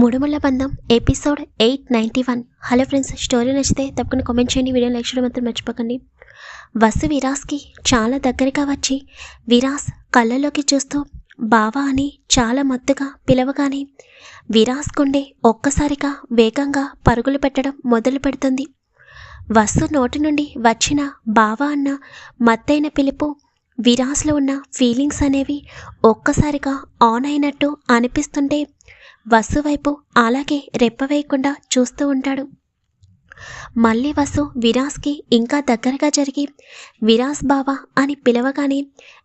మూడుముళ్ళ బంధం episode eight ninety one. Hello friends story నచ్చితే తప్పకుండా కామెంట్ చేయండి వీడియో లైక్ చేయడం మాత్రం మర్చిపోకండి. వసు విరాస్కి చాలా దగ్గరగా వచ్చి విరాస్ కళ్ళలోకి చూస్తూ బావా అని చాలా మత్తుగా పిలవగానే విరాస్ గుండె ఒక్కసారిగా వేగంగా పరుగులు పెట్టడం మొదలు పెడుతుంది. వసు నోటి నుండి వచ్చిన బావా అన్న మత్తైన పిలుపు విరాస్లో ఉన్న ఫీలింగ్స్ అనేవి ఒక్కసారిగా ఆన్ అయినట్టు అనిపిస్తుంటే వసు వైపు అలాగే రెప్పవేయకుండా చూస్తూ ఉంటాడు. మళ్ళీ వసు విరాస్కి ఇంకా దగ్గరగా జరిగి విరాస్ బావా అని పిలవగానే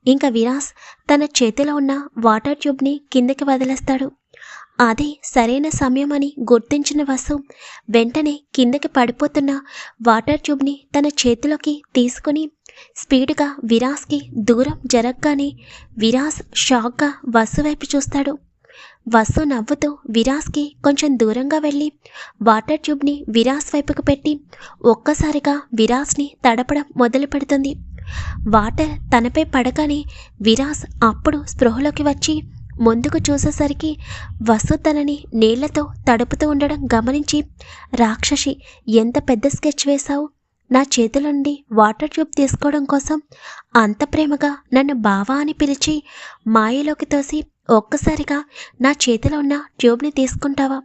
ఇంకా విరాస్ తన చేతిలో ఉన్న వాటర్ ట్యూబ్ని కిందకి వదిలేస్తాడు. అదే సరైన సమయం అని గుర్తించిన వసు వెంటనే కిందకి పడిపోతున్న వాటర్ ట్యూబ్ని తన చేతిలోకి తీసుకుని స్పీడ్గా విరాస్కి దూరం జరగగానే విరాస్ షాక్గా వసు వైపు చూస్తాడు. వసు నవ్వుతూ విరాస్కి కొంచెం దూరంగా వెళ్ళి వాటర్ ట్యూబ్ని విరాస్ వైపుకు పెట్టి ఒక్కసారిగా విరాస్ని తడపడం మొదలు పెడుతుంది. వాటర్ తనపై పడగానే విరాస్ అప్పుడు స్పృహలోకి వచ్చి ముందుకు చూసేసరికి వసు తనని నీళ్ళతో తడుపుతూ ఉండడం గమనించి రాక్షసి ఎంత పెద్ద స్కెచ్ వేశావు? నా చేతుల నుండి వాటర్ ట్యూబ్ తీసుకోవడం కోసం అంత ప్రేమగా నన్ను బావా అని పిలిచి మాయలోకి తోసి ఒక్కసారిగా నా చేతిలో ఉన్న ట్యూబ్ని తీసుకుంటావా?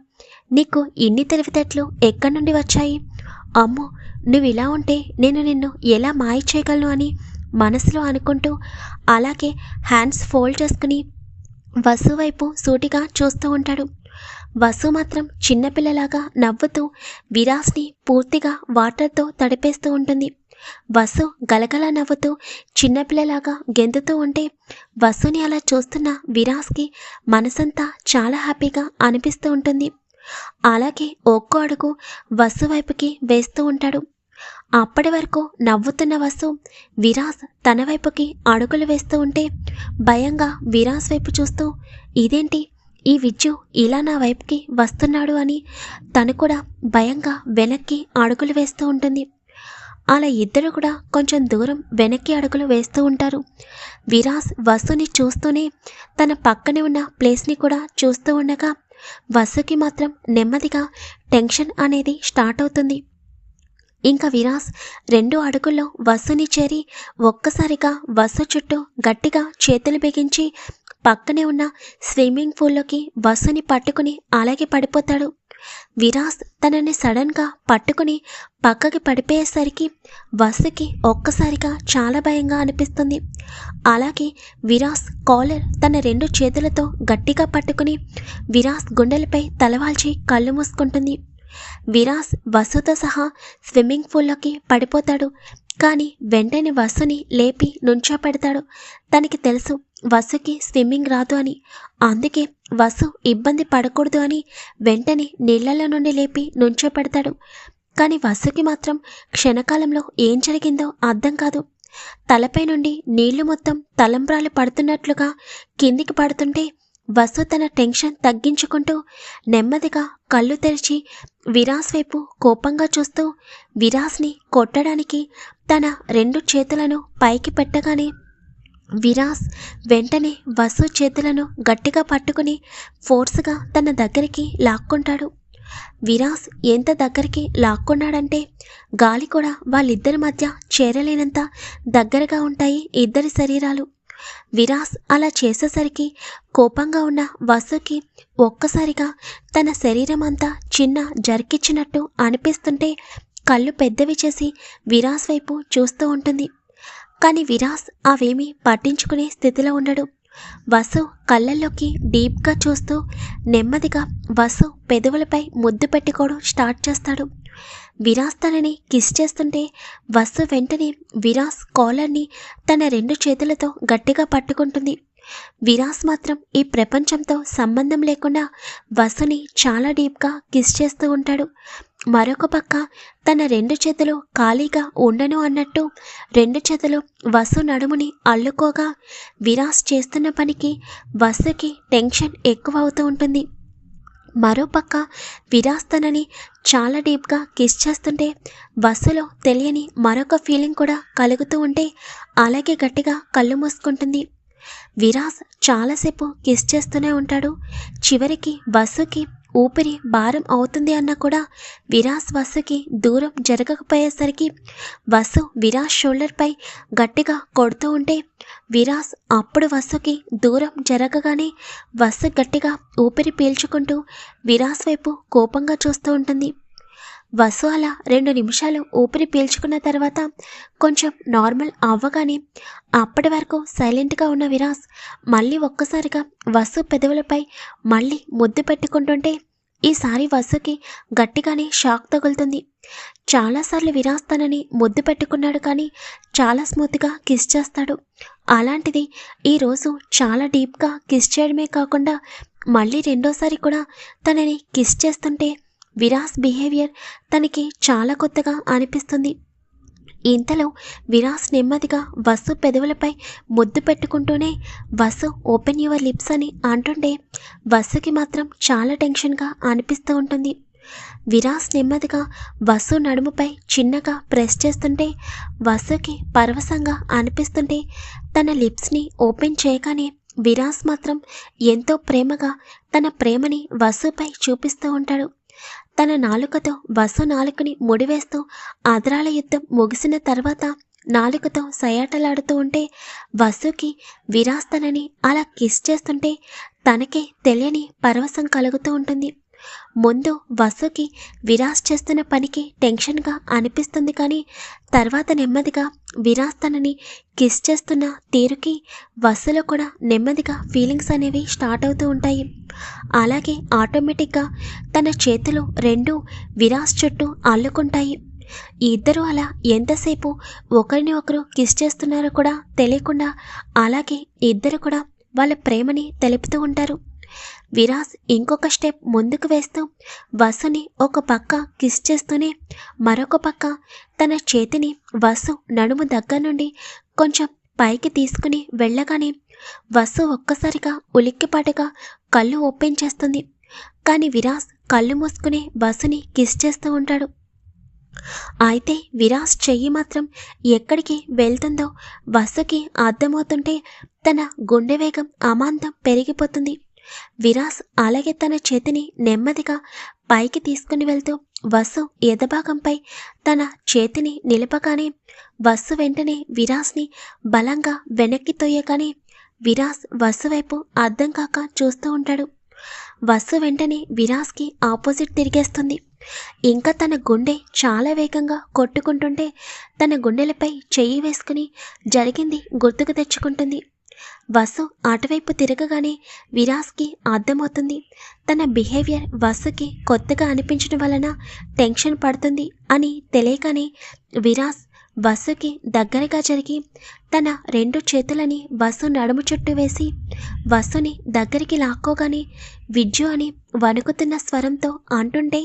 నీకు ఇన్ని తెలివితేటలు ఎక్కడి నుండి వచ్చాయి? అమ్మో నువ్వు ఇలా ఉంటే నేను నిన్ను ఎలా మాయ చేయగలను అని మనసులో అనుకుంటూ అలాగే హ్యాండ్స్ ఫోల్డ్ చేసుకుని వసు వైపు సూటిగా చూస్తూ ఉంటాడు. వసు మాత్రం చిన్నపిల్లలాగా నవ్వుతూ విరాస్ని పూర్తిగా వాటర్తో తడిపేస్తూ ఉంటుంది. వసు గలగల నవ్వుతూ చిన్నపిల్లలాగా గెంతుతూ ఉంటే వసుని అలా చూస్తున్న విరాస్కి మనసంతా చాలా హ్యాపీగా అనిపిస్తూ ఉంటుంది. అలాగే ఒక్కో అడుగు వసు వైపుకి వేస్తూ ఉంటాడు. అప్పటి వరకు నవ్వుతున్న వసు విరాస్ తన వైపుకి అడుగులు వేస్తూ ఉంటే భయంగా విరాస్ వైపు చూస్తూ ఇదేంటి? ఈ విజ్జు ఇలా నా వైపుకి వస్తున్నాడు అని తను కూడా భయంగా వెనక్కి అడుగులు వేస్తూ ఉంటుంది. అలా ఇద్దరు కూడా కొంచెం దూరం వెనక్కి అడుగులు వేస్తూ ఉంటారు. విరాస్ వసుని చూస్తూనే తన పక్కనే ఉన్న ప్లేస్ని కూడా చూస్తూ ఉండగా వసుకి మాత్రం నెమ్మదిగా టెన్షన్ అనేది స్టార్ట్ అవుతుంది. ఇంకా విరాస్ రెండు అడుగుల్లో వసుని చేరి ఒక్కసారిగా వసు చుట్టూ గట్టిగా చేతులు బిగించి పక్కనే ఉన్న స్విమ్మింగ్ పూల్లోకి వసుని పట్టుకుని అలాగే పడిపోతాడు. విరాస్ తనని సడన్గా పట్టుకుని పక్కకి పడిపోయేసరికి వసుకి ఒక్కసారిగా చాలా భయంగా అనిపిస్తుంది. అలాగే విరాస్ కాలర్ తన రెండు చేతులతో గట్టిగా పట్టుకుని విరాస్ గుండెలపై తలవాల్చి కళ్ళు మూసుకుంటుంది. విరాస్ వసుతో సహా స్విమ్మింగ్ పూల్లోకి పడిపోతాడు. కానీ వెంటనే వసుని లేపి నుంచో పెడతాడు తనకి తెలుసు వసుకి స్విమ్మింగ్ రాదు అని. అందుకే వసు ఇబ్బంది పడకూడదు అని వెంటనే నీళ్ళలో నుండి లేపి నుంచోపెడతాడు. కానీ వసుకి మాత్రం క్షణకాలంలో ఏం జరిగిందో అర్థం కాదు. తలపై నుండి నీళ్ళు మొత్తం తలంబ్రాలు పడుతున్నట్లుగా కిందికి పడుతుంటే వసు తన టెన్షన్ తగ్గించుకుంటూ నెమ్మదిగా కళ్ళు తెరిచి విరాస్ వైపు కోపంగా చూస్తూ విరాస్ని కొట్టడానికి తన రెండు చేతులను పైకి పెట్టగానే విరాస్ వెంటనే వసు చేతులను గట్టిగా పట్టుకుని ఫోర్స్గా తన దగ్గరికి లాక్కుంటాడు. విరాస్ ఎంత దగ్గరికి లాక్కున్నాడంటే గాలి కూడా వాళ్ళిద్దరి మధ్య చేరలేనంత దగ్గరగా ఉంటాయి ఇద్దరి శరీరాలు. విరాస్ అలా చేసేసరికి కోపంగా ఉన్న వసుకి ఒక్కసారిగా తన శరీరం అంతా చిన్న జర్కిచ్చినట్టు అనిపిస్తుంటే కళ్ళు పెద్దవి చేసి విరాస్ వైపు చూస్తూ ఉంటుంది. కానీ విరాస్ అవేమీ పట్టించుకునే స్థితిలో ఉండడు. వసు కళ్ళల్లోకి డీప్గా చూస్తూ నెమ్మదిగా వసు పెదవులపై ముద్దు పెట్టుకోవడం స్టార్ట్ చేస్తాడు. విరాస్ తనని కిస్ చేస్తుంటే వసు వెంటనే విరాస్ కాలర్ని తన రెండు చేతులతో గట్టిగా పట్టుకుంటుంది. విరాస్ మాత్రం ఈ ప్రపంచంతో సంబంధం లేకుండా వసుని చాలా డీప్గా కిస్ చేస్తూ ఉంటాడు. మరొక పక్క తన రెండు చేతులు ఖాళీగా ఉండను అన్నట్టు రెండు చేతులు వసు నడుముని అల్లుకోగా విరాస్ చేస్తున్న పనికి వసుకి టెన్షన్ ఎక్కువ అవుతూ ఉంటుంది మరోపక్క విరాస్ తనని చాలా డీప్గా కిస్ చేస్తుంటే వసులో తెలియని మరొక ఫీలింగ్ కూడా కలుగుతూ ఉంటే అలాగే గట్టిగా కళ్ళు మూసుకుంటుంది. విరాస్ చాలాసేపు కిస్ చేస్తూనే ఉంటాడు. చివరికి బస్సుకి ఊపిరి భారం అవుతుంది అన్నా కూడా విరాస్ వసుకి దూరం జరగకపోయేసరికి వసు విరాస్ షోల్డర్పై గట్టిగా కొడుతూ ఉంటే విరాస్ అప్పుడు వసుకి దూరం జరగగానే వసు గట్టిగా ఊపిరి పీల్చుకుంటూ విరాస్ వైపు కోపంగా చూస్తూ ఉంటుంది. వసు అలా రెండు నిమిషాలు ఊపిరి పీల్చుకున్న తర్వాత కొంచెం నార్మల్ అవ్వగానే అప్పటి వరకు సైలెంట్గా ఉన్న విరాస్ మళ్ళీ ఒక్కసారిగా వసు పెదవులపై మళ్ళీ ముద్దు పెట్టుకుంటుంటే ఈసారి వసుకి గట్టిగానే షాక్ తగులుతుంది. చాలాసార్లు విరాస్ తనని ముద్దు పెట్టుకున్నాడు కానీ చాలా స్మూత్గా కిస్ చేస్తాడు. అలాంటిది ఈరోజు చాలా డీప్గా కిస్ చేయడమే కాకుండా మళ్ళీ రెండోసారి కూడా తనని కిస్ చేస్తుంటే విరాస్ బిహేవియర్ తనకి చాలా కొత్తగా అనిపిస్తుంది. ఇంతలో విరాస్ నెమ్మదిగా వసు పెదవులపై ముద్దు పెట్టుకుంటూనే వసు ఓపెన్ యువర్ లిప్స్ అని అంటుంటే వసుకి మాత్రం చాలా టెన్షన్గా అనిపిస్తూ ఉంటుంది. విరాస్ నెమ్మదిగా వసు నడుముపై చిన్నగా ప్రెస్ చేస్తుంటే వసుకి పరవశంగా అనిపిస్తుంటే తన లిప్స్ని ఓపెన్ చేయగానే విరాస్ మాత్రం ఎంతో ప్రేమగా తన ప్రేమని వసుపై చూపిస్తూ ఉంటాడు. తన నాలుకతో బస్సు నాలుకని ముడివేస్తూ ఆదరాల యుద్ధం ముగిసిన తర్వాత నాలుకతో సయాటలాడుతూ ఉంటే వసుకి విరాస్తనని అలా కిస్ చేస్తుంటే తనకే తెలియని పరవశం కలుగుతూ ఉంటుంది. ముందు వసుకి విరాస్ చేస్తున్న పనికి టెన్షన్గా అనిపిస్తుంది కానీ తర్వాత నెమ్మదిగా విరాస్ తనని కిస్ చేస్తున్న తీరుకి వసులో కూడా నెమ్మదిగా ఫీలింగ్స్ అనేవి స్టార్ట్ అవుతూ ఉంటాయి. అలాగే ఆటోమేటిక్గా తన చేతులు రెండు విరాస్ చుట్టూ అల్లుకుంటాయి. ఇద్దరు అలా ఎంతసేపు ఒకరిని ఒకరు కిస్ చేస్తున్నారో కూడా తెలియకుండా అలాగే ఇద్దరు కూడా వాళ్ళ ప్రేమని తెలుపుతూ ఉంటారు. విరాస్ ఇంకొక స్టెప్ ముందుకు వేస్తూ వసుని ఒక పక్క కిస్ చేస్తూనే మరొక పక్క తన చేతిని వసు నడుము దగ్గర నుండి కొంచెం పైకి తీసుకుని వెళ్ళగానే వసు ఒక్కసారిగా ఉలిక్కిపాటుగా కళ్ళు ఓపెన్ చేస్తుంది. కానీ విరాస్ కళ్ళు మూసుకుని వసుని కిస్ చేస్తూ ఉంటాడు. అయితే విరాస్ చెయ్యి మాత్రం ఎక్కడికి వెళ్తుందో వసుకి అర్థమవుతుంటే తన గుండె వేగం అమాంతం పెరిగిపోతుంది. విరాస్ అలాగే తన చేతిని నెమ్మదిగా పైకి తీసుకుని వెళ్తూ వసు ఎదభాగంపై తన చేతిని నిలపగానే వసు వెంటనే విరాస్ని బలంగా వెనక్కి తోయగానే విరాస్ వసు వైపు అర్థం కాక చూస్తూ ఉంటాడు. వసు వెంటనే విరాస్కి ఆపోజిట్ తిరిగేస్తుంది. ఇంకా తన గుండె చాలా వేగంగా కొట్టుకుంటుంటే తన గుండెలపై చెయ్యి వేసుకుని జరిగింది గుర్తుకు తెచ్చుకుంటుంది. వసు అటువైపు తిరగగానే విరాస్కి అర్థమవుతుంది. తన బిహేవియర్ వసుకి కొత్తగా అనిపించడం వలన టెన్షన్ పడుతుంది అని తెలియగానే విరాస్ వసుకి దగ్గరగా జరిగి తన రెండు చేతులని వసు నడుము చుట్టూ వేసి వసుని దగ్గరికి లాక్కోగానే విజ్జు అని వణుకుతున్న స్వరంతో అంటుంటే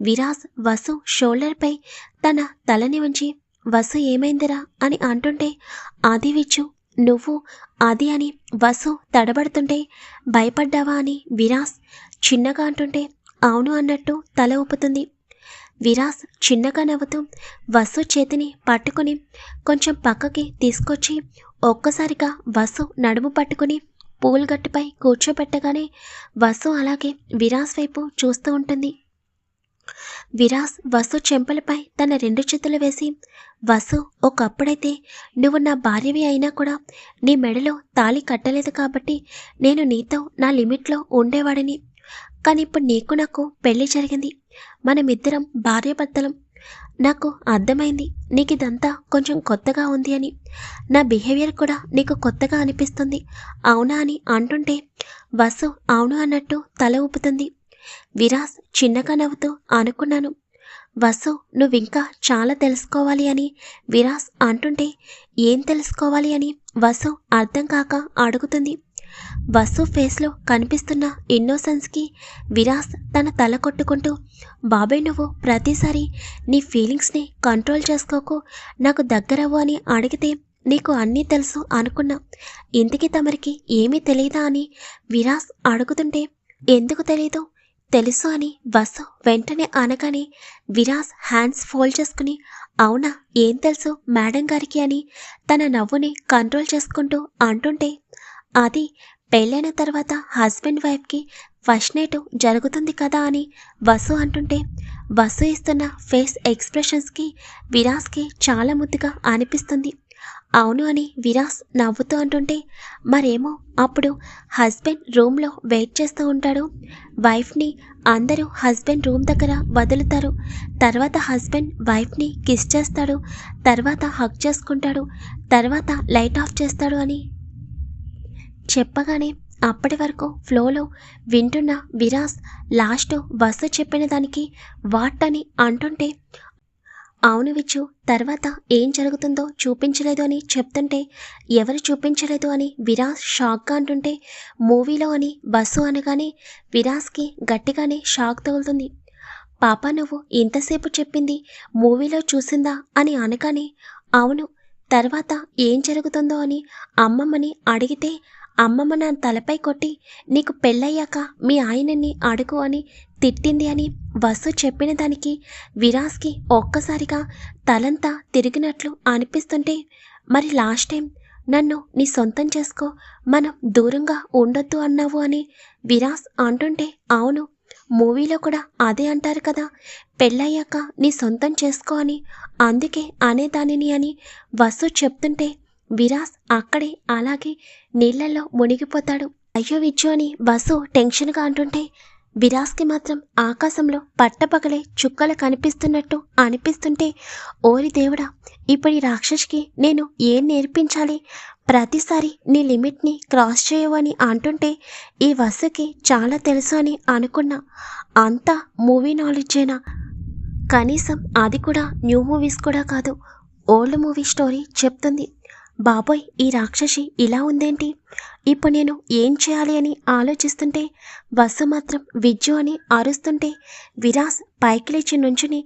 విరాస్ వసు షోల్డర్పై తన తలని ఉంచి వసు ఏమైందిరా? అని అంటుంటే ఆది విజ్జు నువ్వు అది అని వసు తడబడుతుంటే భయపడ్డావా అని విరాస్ చిన్నగా అంటుంటే అవును అన్నట్టు తల ఊపుతుంది. విరాస్ చిన్నగా నవ్వుతూ వసు చేతిని పట్టుకుని కొంచెం పక్కకి తీసుకొచ్చి ఒక్కసారిగా వసు నడుము పట్టుకుని పూలగట్టుపై కూర్చోబెట్టగానే వసు అలాగే విరాస్ వైపు చూస్తూ ఉంటుంది. విరాస్ వసు చెంపలపై తన రెండు చేతులు వేసి వసు ఒకప్పుడైతే నువ్వు నా భార్యవి అయినా కూడా నీ మెడలో తాళి కట్టలేదు కాబట్టి నేను నీతో నా లిమిట్లో ఉండేవాడిని. కానీ ఇప్పుడు నీకు నాకు పెళ్ళి జరిగింది. మనమిద్దరం భార్యాభర్తలం. నాకు అర్థమైంది. నీకు ఇదంతా కొంచెం కొత్తగా ఉంది అని. నా బిహేవియర్ కూడా నీకు కొత్తగా అనిపిస్తుంది. అవునా అని అంటుంటే వసు అవును అన్నట్టు తల ఊపుతుంది. విరాస్ చిన్నగా నవ్వుతూ అనుకున్నాను. వసు నువ్వింకా చాలా తెలుసుకోవాలి అని విరాస్ అంటుంటే ఏం తెలుసుకోవాలి అని వసు అర్థం కాక అడుగుతుంది. వసు ఫేస్లో కనిపిస్తున్న ఇన్నోసెన్స్కి విరాస్ తన తల కొట్టుకుంటూ బాబాయ్ నువ్వు ప్రతిసారి నీ ఫీలింగ్స్ని కంట్రోల్ చేసుకోకు నాకు దగ్గరవ్వు అని అడిగితే నీకు అన్నీ తెలుసు అనుకున్నా. ఇంతకీ తమరికి ఏమీ తెలియదా అని విరాస్ అడుగుతుంటే ఎందుకు తెలీదు? తెలుసు అని వసు వెంటనే అనగానే విరాస్ హ్యాండ్స్ ఫోల్డ్ చేసుకుని అవునా ఏం తెలుసు మేడం గారికి అని తన నవ్వుని కంట్రోల్ చేసుకుంటూ అంటుంటే అది పెళ్ళైన తర్వాత హస్బెండ్ వైఫ్కి ఫస్ట్ నైట్ జరుగుతుంది కదా అని వసు అంటుంటే వసు ఇస్తున్న ఫేస్ ఎక్స్ప్రెషన్స్కి విరాస్కి చాలా ముద్దుగా అనిపిస్తుంది. అవును అని విరాస్ నవ్వుతూ అంటుంటే మరేమో అప్పుడు హస్బెండ్ రూమ్లో వెయిట్ చేస్తూ ఉంటాడు. వైఫ్ని అందరూ హస్బెండ్ రూమ్ దగ్గర వదులుతారు. తర్వాత హస్బెండ్ వైఫ్ని కిస్ చేస్తాడు. తర్వాత హక్ చేసుకుంటాడు. తర్వాత లైట్ ఆఫ్ చేస్తాడు అని చెప్పగానే అప్పటి వరకు ఫ్లోలో వింటున్న విరాస్ లాస్ట్ వసు చెప్పిన దానికి వాట్ అని అంటుంటే అవును విచ్చు తర్వాత ఏం జరుగుతుందో చూపించలేదు అని చెప్తుంటే ఎవరు చూపించలేదు అని విరాస్ షాక్గా అంటుంటే మూవీలో అని బస్సు అనగానే విరాస్కి గట్టిగానే షాక్ తగులుతుంది. పాప నువ్వు ఇంతసేపు చెప్పింది మూవీలో చూసిందా అని అనగానే అవును తర్వాత ఏం జరుగుతుందో అని అమ్మమ్మని అడిగితే అమ్మమ్మ నా తలపై కొట్టి నీకు పెళ్ళయ్యాక మీ ఆయనని అడుగు అని తిట్టింది అని వసు చెప్పిన దానికి విరాస్కి ఒక్కసారిగా తలంతా తిరిగినట్లు అనిపిస్తుంటే మరి లాస్ట్ టైం నన్ను నీ సొంతం చేసుకో మనం దూరంగా ఉండొద్దు అన్నావు అని విరాస్ అంటుంటే అవును మూవీలో కూడా అదే అంటారు కదా పెళ్ళయ్యాక నీ సొంతం చేసుకో అని అందుకే అనేదానిని అని వసు చెప్తుంటే విరాస్ అక్కడే అలాగే నీళ్ళలో మునిగిపోతాడు. అయ్యో విచ్చు అని బస్సు టెన్షన్గా అంటుంటే విరాస్కి మాత్రం ఆకాశంలో పట్టపగలే చుక్కలు కనిపిస్తున్నట్టు అనిపిస్తుంటే ఓరి దేవుడా ఇప్పటి రాక్షస్కి రాక్షసికి నేను ఏం నేర్పించాలి? ప్రతిసారి నీ లిమిట్ని క్రాస్ చేయవని అంటుంటే ఈ వసుకి చాలా తెలుసు అని అనుకున్నా. అంతా మూవీ నాలెడ్జేనా కనీసం అది కూడా న్యూ మూవీస్ కూడా కాదు ఓల్డ్ మూవీ స్టోరీ చెప్తుంది. బాబోయ్ ఈ రాక్షసి ఇలా ఉందేంటి? ఇప్పుడు నేను ఏం చేయాలి అని ఆలోచిస్తుంటే బస్సు మాత్రం విజ్జు అని అరుస్తుంటే విరాస్ పైకి లేచి నుంచుని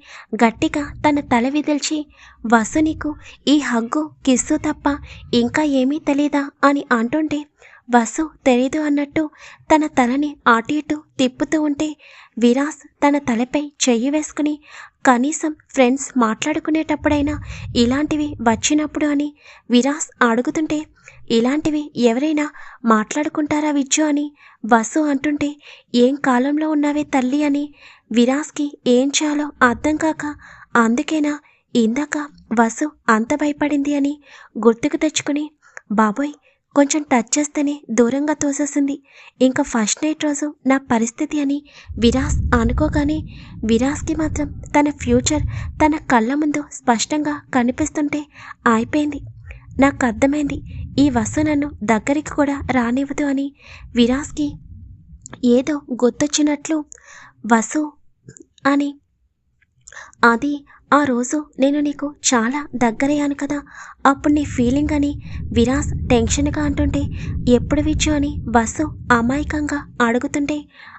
గట్టిగా తన తల విదిల్చి వసు నీకు ఈ హగ్గు కిస్సు తప్ప ఇంకా ఏమీ తెలీదా? అని అంటుంటే వసు తెలీదు అన్నట్టు తన తలని అటు ఇటు తిప్పుతూ ఉంటే విరాస్ తన తలపై చెయ్యి వేసుకుని కనీసం ఫ్రెండ్స్ మాట్లాడుకునేటప్పుడైనా ఇలాంటివి వచ్చినప్పుడు అని విరాస్ అడుగుతుంటే ఇలాంటివి ఎవరైనా మాట్లాడుకుంటారా విజ్జు అని వసు అంటుంటే ఏం కాలంలో ఉన్నావే తల్లి అని విరాస్కి ఏం చేయాలో అర్థం కాక అందుకేనా ఇందాక వసు అంత భయపడింది అని గుర్తుకు తెచ్చుకుని బాబోయ్ కొంచెం టచ్ చేస్తేనే దూరంగా తోసేసింది. ఇంకా ఫస్ట్ నైట్ రోజు నా పరిస్థితి అని విరాస్ అనుకోగానే విరాస్కి మాత్రం తన ఫ్యూచర్ తన కళ్ళ ముందు స్పష్టంగా కనిపిస్తుంటే అయిపోయింది నాకు అర్థమైంది ఈ వసు నన్ను దగ్గరికి కూడా రానివ్వదు అని విరాస్కి ఏదో గుర్తొచ్చినట్లు వసు అని అది ఆ రోజు నేను నీకు చాలా దగ్గరయ్యాను కదా. అప్పుడు నీ ఫీలింగ్ అని విరాస్ టెన్షన్గా అంటుంటే ఎప్పుడు విచ్చు? అని బస్సు అమాయకంగా అడుగుతుంటే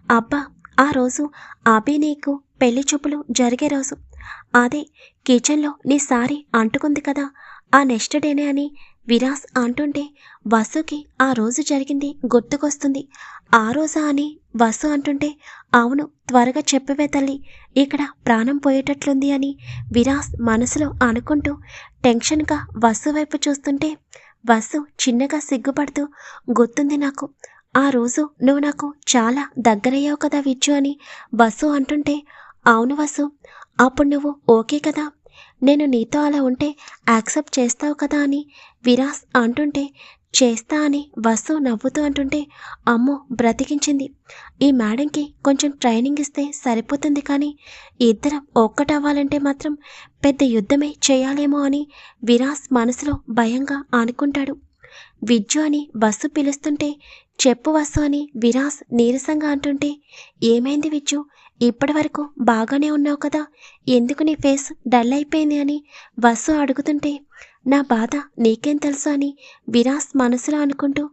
అబ్బా ఆ రోజు అభి నీకు పెళ్ళి చూపులు జరిగే రోజు. అదే కిచెన్లో నీ సారీ అంటుకుంది కదా. ఆ నెక్స్ట్ డేనే అని విరాస్ అంటుంటే వసుకి ఆ రోజు జరిగింది గుర్తుకొస్తుంది. ఆ రోజా అని వసు అంటుంటే అవును త్వరగా చెప్పవే తల్లి. ఇక్కడ ప్రాణం పోయేటట్లుంది అని విరాస్ మనసులో అనుకుంటూ టెన్షన్గా వసు వైపు చూస్తుంటే వసు చిన్నగా సిగ్గుపడుతూ గుర్తుంది నాకు. ఆ రోజు నువ్వు నాకు చాలా దగ్గరయ్యావు కదా విచ్చు అని వసు అంటుంటే అవును వసు. అప్పుడు నువ్వు ఓకే కదా? నేను నీతో అలా ఉంటే యాక్సెప్ట్ చేస్తావు కదా అని విరాస్ అంటుంటే చేస్తా అని వసు నవ్వుతూ అంటుంటే అమ్మో బ్రతికించింది. ఈ మేడంకి కొంచెం ట్రైనింగ్ ఇస్తే సరిపోతుంది కానీ ఇద్దరం ఒక్కటవ్వాలంటే మాత్రం పెద్ద యుద్ధమే చేయాలేమో అని విరాస్ మనసులో భయంగా అనుకుంటాడు. విద్యు అని బస్సు పిలుస్తుంటే చెప్పు వస్సు అని విరాస్ నీరసంగా అంటుంటే ఏమైంది విజ్జు? ఇప్పటి వరకు బాగానే ఉన్నావు కదా. ఎందుకు నీ ఫేస్ డల్ అయిపోయింది అని వసు అడుగుతుంటే నా బాధ నీకేం తెలుసు అని విరాస్ మనసులో అనుకుంటూ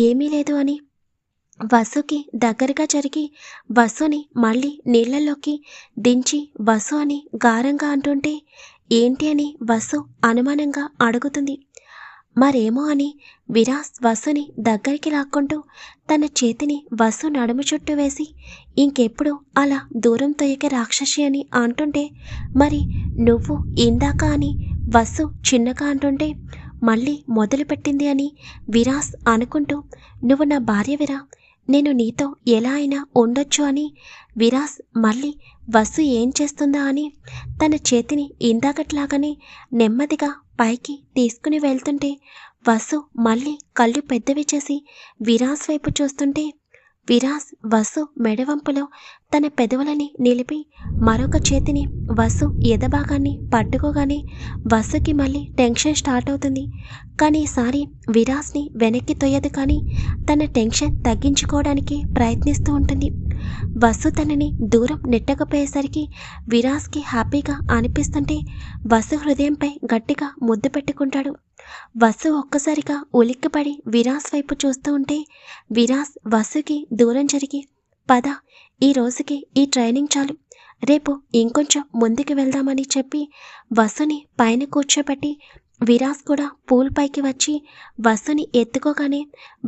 ఏమీ లేదు అని వసుకి దగ్గరగా జరిగి వసుని మళ్ళీ నీళ్ళలోకి దించి వసు అని గారంగా అంటుంటే ఏంటి అని వసు అనుమానంగా అడుగుతుంది. మరేమో అని విరాస్ వసుని దగ్గరికి లాక్కుంటూ తన చేతిని వసు నడుము చుట్టూ వేసి ఇంకెప్పుడు అలా దూరం తొయ్యక రాక్షసి అని అంటుంటే మరి నువ్వు ఇందాక అని వసు చిన్నగా అంటుంటే మళ్ళీ మొదలుపెట్టింది అని విరాస్ అనుకుంటూ నువ్వు నా భార్యవిరా నేను నీతో ఎలా అయినా ఉండొచ్చు అని విరాస్ మళ్ళీ వసు ఏం చేస్తుందా అని తన చేతిని ఇందాకట్లాగానే నెమ్మదిగా పైకి తీసుకుని వెళ్తుంటే వసు మళ్ళీ కళ్ళు పెద్దవి చేసి విరాస్ వైపు చూస్తుంటే విరాస్ వసు మెడవంపులో తన పెదవులని నిలిపి మరొక చేతిని వసు ఎదభాగాన్ని పట్టుకోగానే వసుకి మళ్ళీ టెన్షన్ స్టార్ట్ అవుతుంది. కానీ ఈసారి విరాస్ని వెనక్కి తొయ్యదు కానీ తన టెన్షన్ తగ్గించుకోవడానికి ప్రయత్నిస్తూ ఉంటుంది. వసు తనని దూరం నెట్టకపోయేసరికి విరాస్కి హ్యాపీగా అనిపిస్తుంటే వసు హృదయంపై గట్టిగా ముద్దు పెట్టుకుంటాడు. వసు ఒక్కసారిగా ఉలిక్కిపడి విరాస్ వైపు చూస్తూ ఉంటే విరాస్ వసుకి దూరం జరిగి పద ఈ రోజుకి ఈ ట్రైనింగ్ చాలు. రేపు ఇంకొంచెం ముందుకు వెళ్దామని చెప్పి వసుని పైన కూర్చోబెట్టి విరాస్ కూడా పూల్ పైకి వచ్చి వసుని ఎత్తుకోగానే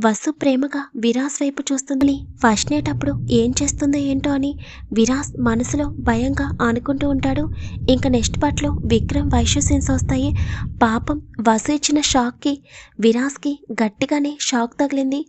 వసు ప్రేమగా విరాస్ వైపు చూస్తుంది. ఫస్ట్ నైట్ అప్పుడు ఏం చేస్తుందో ఏంటో అని విరాస్ మనసులో భయంగా అనుకుంటూ ఉంటాడు. ఇంకా నెక్స్ట్ పార్ట్లో విక్రమ్ వైశ్య సీన్స్ వస్తాయి. పాపం వసు ఇచ్చిన షాక్కి విరాస్కి గట్టిగానే షాక్ తగిలింది.